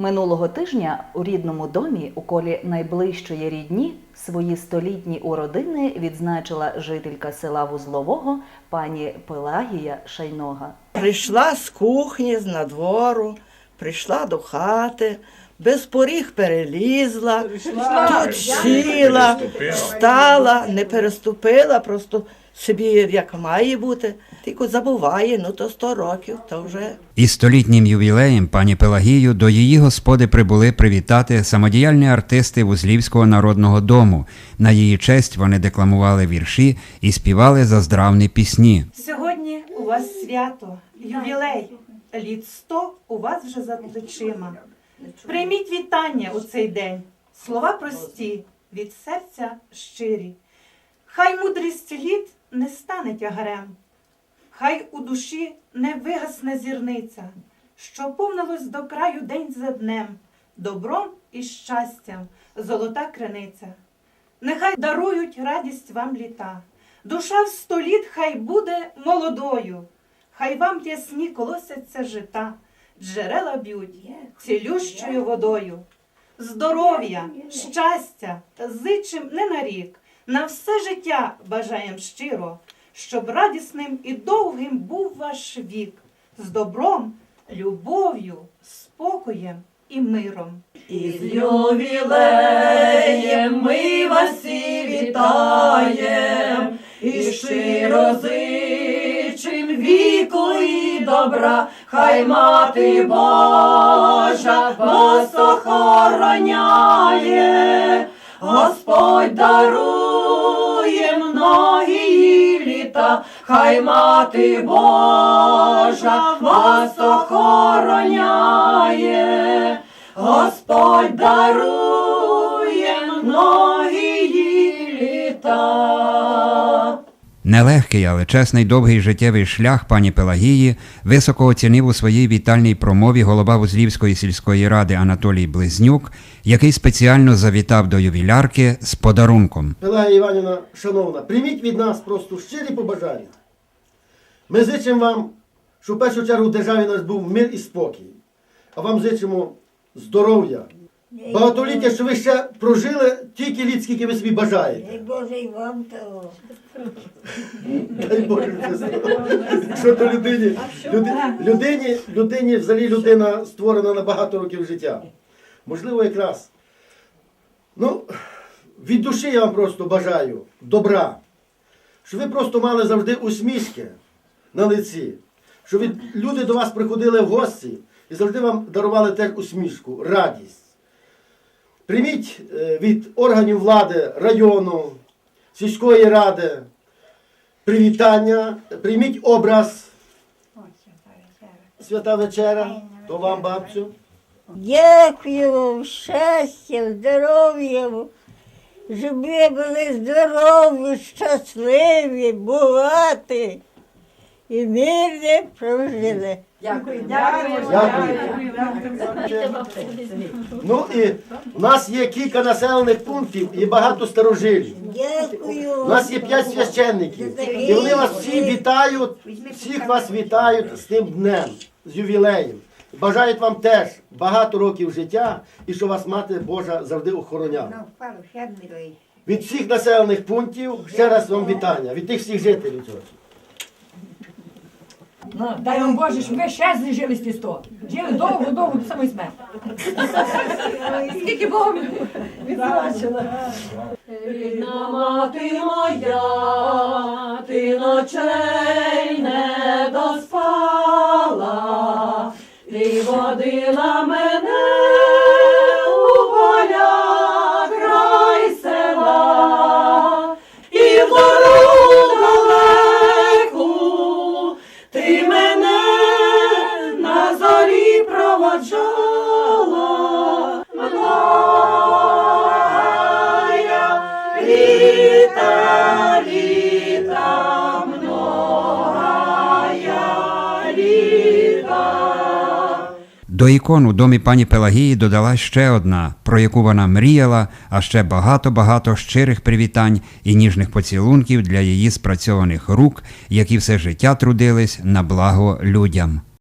Минулого тижня у рідному домі у колі найближчої рідні свої столітні уродини відзначила жителька села Вузлового пані Пелагія Шайнога. Прийшла з кухні, з надвору, прийшла до хати, без поріг перелізла, тут сіла, встала, не переступила, просто собі як має бути. Тільки забуває, ну то 100 років, то вже Із столітнім ювілеєм пані Пелагію до її господи прибули привітати самодіяльні артисти Вузлівського народного дому. На її честь вони декламували вірші і співали заздравні пісні. Сьогодні у вас свято, ювілей. Літ сто у вас вже за плечима. Прийміть вітання у цей день. Слова прості, від серця щирі. Хай мудрість літ не стане тягарем. Хай у душі не вигасне зірниця, що повнилось до краю день за днем, добром і щастям, золота криниця. Нехай дарують радість вам літа. Душа в сто літ хай буде молодою, хай вам ясні колосяться жита, джерела б'ють цілющою водою. Здоров'я, щастя, зичим не на рік, на все життя бажаєм щиро, щоб радісним і довгим був ваш вік, з добром, любов'ю, спокоєм і миром. Із ювілеєм ми вас всі вітаєм, і щиро зичим віку і добра, хай мати Божа вас охороняє, Господь дарує многії хай мати Божа вас охороняє. Господь дарує Нелегкий, але чесний довгий життєвий шлях пані Пелагії високо оцінив у своїй вітальній промові голова Вузлівської сільської ради Анатолій Близнюк, який спеціально завітав до ювілярки з подарунком. Пелагія Іванівна, шановна, прийміть від нас просто щирі побажання. Ми зичимо вам, щоб в першу чергу в державі у нас був мир і спокій. А вам зичимо здоров'я, багатоліття, що ви ще прожили тільки літ, скільки ви собі бажаєте. Дай Боже і вам того. Дай Боже, це що то людині, люди, людині, людині, взагалі людина створена на багато років життя. Можливо, якраз. Ну, від душі я вам просто бажаю добра. Щоб ви просто мали завжди усмішки на лиці. Щоб від- люди до вас приходили в гості і завжди вам дарували теж усмішку, радість. Прийміть е, від органів влади району, сільської ради привітання, прийміть образ. Свята вечера, то вам, бабцю. Дякую вам, щастя, здоров'я, щоб ви були здорові, щасливі, багаті і мирно прожили. Дякую. Ну і у нас є кілька населених пунктів і багато старожилів. Дякую. У нас є п'ять священників. І вони вас всі вітають, всіх вас вітають з тим днем, з ювілеєм. Бажають вам теж багато років життя і що вас мати Божа завжди охороняла. Від всіх населених пунктів ще раз вам вітання, від тих всіх жителів цього. Ну, дай вам Боже, щоб ви ще жили з ті сто. Жили довго, довго до самої смерті. Скільки Богом відзначила. Рідна мати моя, ти ночей не доспала, ти водила До ікон у домі пані Пелагії додала ще одна, про яку вона мріяла, а ще багато-багато щирих привітань і ніжних поцілунків для її спрацьованих рук, які все життя трудились на благо людям.